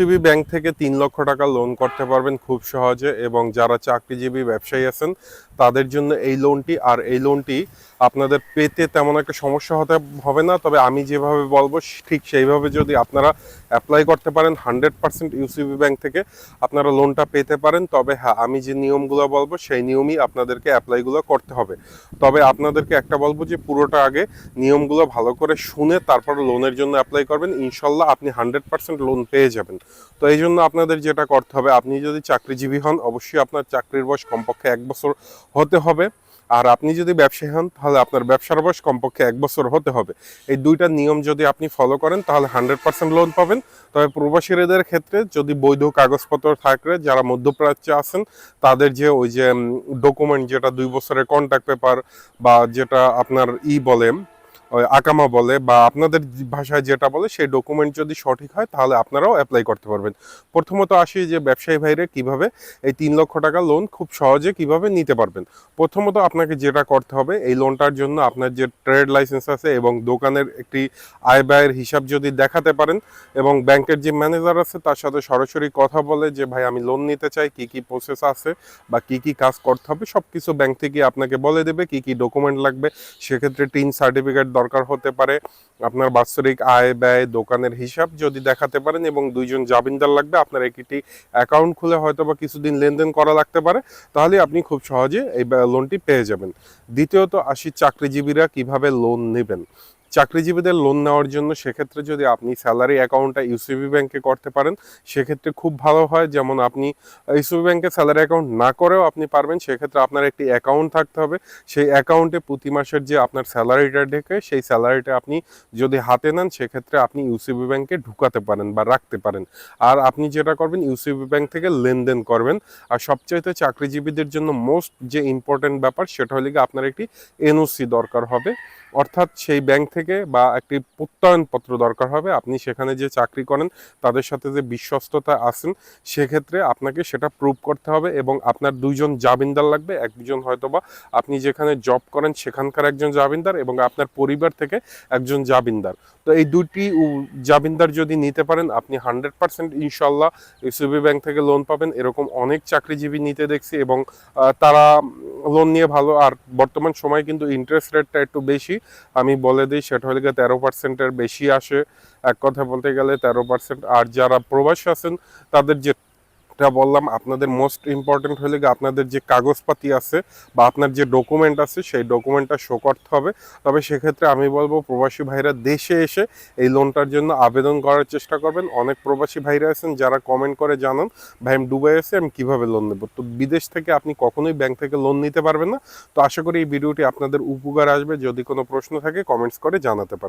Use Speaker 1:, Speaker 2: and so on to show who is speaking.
Speaker 1: UCB bank থেকে তিন লক্ষ টাকা লোন করতে পারবেন খুব সহজে এবং যারা চাকরিজীবী ব্যবসায়ী আছেন, তাদের জন্য এই লোনটি আর এই লোনটি আপনাদের পেতে তেমন একটা সমস্যা হতে হবে না। তবে আমি যেভাবে বলব, ঠিক সেইভাবে যদি আপনারা অ্যাপ্লাই করতে পারেন হান্ড্রেড পার্সেন্ট ইউসিবি ব্যাংক থেকে আপনারা লোনটা পেতে পারেন। তবে হ্যাঁ আমি যে নিয়মগুলো বলব, সেই নিয়মই আপনাদেরকে অ্যাপ্লাইগুলো করতে হবে। তবে আপনাদেরকে একটা বলব যে, পুরোটা আগে নিয়মগুলো ভালো করে শুনে তারপর লোনের জন্য অ্যাপ্লাই করবেন। ইনশাল্লাহ আপনি হান্ড্রেড পার্সেন্ট লোন পেয়ে যাবেন। তো এই জন্য আপনাদের যেটা করতে হবে, আপনি যদি চাকরিজীবী হন, অবশ্যই আপনার চাকরির বয়স কমপক্ষে এক বছর হতে হবে। আর আপনি যদি ব্যবসায়ী হন, তাহলে আপনার ব্যবসার বয়স কমপক্ষে এক বছর হতে হবে। এই দুইটা নিয়ম যদি আপনি ফলো করেন, তাহলে হান্ড্রেড পার্সেন্ট লোন পাবেন। তবে প্রবাসীদের ক্ষেত্রে যদি বৈধ কাগজপত্র থাকে, যারা মধ্যপ্রাচ্যে আছেন, তাদের যে ওই যে ডকুমেন্ট যেটা দুই বছরের কন্ট্যাক্ট পেপার বা যেটা আপনার ই বলে আকামা বলে বা আপনাদের ভাষায় যেটা বলে সেই ডকুমেন্ট যদি সঠিক হয়, তাহলে আপনারাও অ্যাপ্লাই করতে পারবেন। প্রথমত আসি যে ব্যবসায়ী ভাইরে কীভাবে এই তিন লক্ষ টাকা লোন খুব সহজে কীভাবে নিতে পারবেন। প্রথমত আপনাকে যেটা করতে হবে, এই লোনটার জন্য আপনার যে ট্রেড লাইসেন্স আছে এবং দোকানের একটি আয় ব্যয়ের হিসাব যদি দেখাতে পারেন এবং ব্যাংকের যে ম্যানেজার আছে, তার সাথে সরাসরি কথা বলে যে, ভাই, আমি লোন নিতে চাই, কি কি প্রসেস আছে বা কি কি কাজ করতে হবে? সব কিছু ব্যাংক থেকে আপনাকে বলে দেবে, কি কি ডকুমেন্ট লাগবে। সেক্ষেত্রে টিন সার্টিফিকেট দরকার হতে পারে। আপনার বাৎসরিক আয় ব্যয়, দোকানের হিসাব যদি দেখাতে পারেন এবং দুইজন জামিনদার লাগবে, আপনার একটি অ্যাকাউন্ট খুলে হয়তো বা কিছুদিন লেনদেন করা লাগতে পারে, তাহলে আপনি খুব সহজে এই লোনটি পেয়ে যাবেন। দ্বিতীয়ত আসি চাকরিজীবীরা কীভাবে লোন নেবেন? চাকরিজীবীদের লোন নেওয়ার জন্য সেক্ষেত্রে যদি আপনি স্যালারি অ্যাকাউন্টটা ইউসিবি ব্যাংকে করতে পারেন, সেক্ষেত্রে খুব ভালো হয়। যেমন আপনি ইউসিবি ব্যাংকে স্যালারি অ্যাকাউন্ট না করেও আপনি পারবেন, সেক্ষেত্রে আপনার একটি অ্যাকাউন্ট থাকতে হবে। সেই অ্যাকাউন্টে প্রতি মাসের যে আপনার স্যালারিটা ঢেকে সেই স্যালারিটা আপনি যদি হাতে নেন, সেক্ষেত্রে আপনি ইউসিবি ব্যাংকে ঢুকাতে পারেন বা রাখতে পারেন। আর আপনি যেটা করবেন ইউসিবি ব্যাংক থেকে লেনদেন করবেন। আর সবচাইতে চাকরিজীবীদের জন্য মোস্ট যে ইম্পর্টেন্ট ব্যাপার, সেটা হলে আপনার একটি এনওসি দরকার হবে। অর্থাৎ সেই ব্যাংক থেকে বা একটি প্রত্যয়নপত্র দরকার হবে, আপনি সেখানে যে চাকরি করেন, তাদের সাথে যে বিশ্বস্ততা আছেন, সেক্ষেত্রে আপনাকে সেটা প্রুভ করতে হবে এবং আপনার দুইজন জামিনদার লাগবে একজন হয়তোবা আপনি যেখানে জব করেন, সেখানকার একজন জামিনদার এবং আপনার পরিবার থেকে একজন জামিনদার। তো এই দুটি জামিনদার যদি নিতে পারেন, আপনি হান্ড্রেড পার্সেন্ট ইনশাল্লাহ এসিবি ব্যাংক থেকে লোন পাবেন। এরকম অনেক চাকরিজীবী নিতে দেখছি এবং তারা লোন নিয়ে ভালো। আর বর্তমান সময় কিন্তু ইন্টারেস্ট রেটটা একটু বেশি। আমি বলে দিই, সেটা হলে তেরো পার্সেন্টের বেশি আসে। এক কথা বলতে গেলে তেরো পার্সেন্ট আর যারা প্রবাসী আছেন, তাদের যে যেটা বললাম, আপনাদের মোস্ট ইম্পর্টেন্ট হলে আপনাদের যে কাগজপাতি আছে বা আপনার যে ডকুমেন্ট আছে, সেই ডকুমেন্টটা শো করতে হবে। তবে সেক্ষেত্রে আমি বলব, প্রবাসী ভাইরা দেশে এসে এই লোনটার জন্য আবেদন করার চেষ্টা করবেন। অনেক প্রবাসী ভাইরা আছেন, যারা কমেন্ট করে জানান, ভাই, আমি ডুবাই আছি আমি কীভাবে লোন নেব? তো বিদেশ থেকে আপনি কখনোই ব্যাংক থেকে লোন নিতে পারবেন না। তো আশা করি এই ভিডিওটি আপনাদের উপকার আসবে। যদি কোনো প্রশ্ন থাকে কমেন্টস করে জানাতে পারেন।